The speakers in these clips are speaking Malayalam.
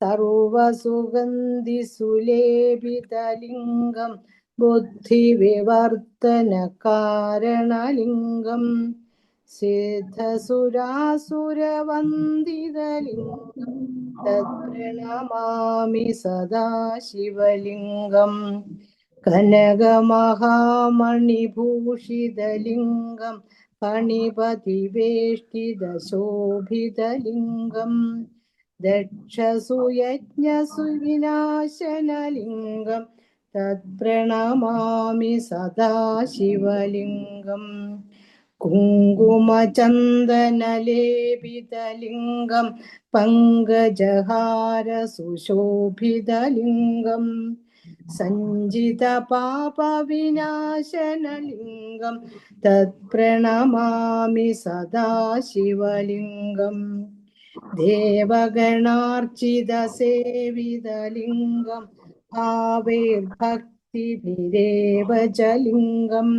സർവസുഗന്ധിസുലേപിതലിംഗം ബുദ്ധിവിവർത്തനകാരണലിംഗം സിദ്ധസുരാസുരവന്ദിതലിംഗം തത്പ്രണമാമി സദാശിവലിംഗം കനകമഹാമണിഭൂഷിതലിംഗം ഫണിപതിവേഷ്ടിതശോഭിതലിംഗം ദക്ഷസുയജ്ഞസുവിനാശനലിംഗം തത്പ്രണമാമി സദാശിവലിംഗം. കുങ്കുമചന്ദനലേപിതലിംഗം പങ്കജഹാര സുശോഭിതലിംഗം സഞ്ചിത പാപവിനാശനലിംഗം തത്പ്രണമാമി സദാശിവലിംഗം. ദേവഗണാർച്ചിതസേവിതലിംഗം ദേവജലിംഗം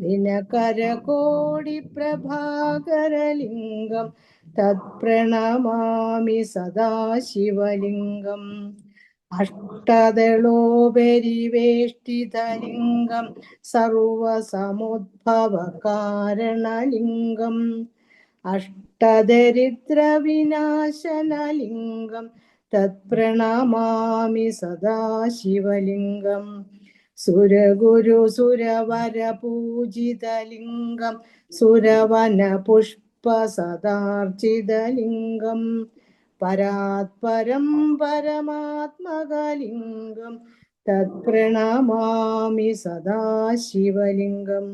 ദിനകരകോടി ദിനകരകോടിപ്രഭാകരലിംഗം തത്പ്രണമാമി സദാശിവലിംഗം അഷ്ടദളോപരിവേഷ്ടിതലിംഗം സർവസമുദ്ഭവകാരണലിംഗം അഷ്ടദരിദ്രവിനാശനലിംഗം തത്പ്രണമാമി സദാശിവലിംഗം. സുരഗുരു സുരവര പൂജിതലിംഗം സുരവന പുഷ്പ സദാർച്ചിതലിംഗം പരാത്പരം പരമാത്മകലിംഗം തത്പ്രണമാമി സദാശിവലിംഗം.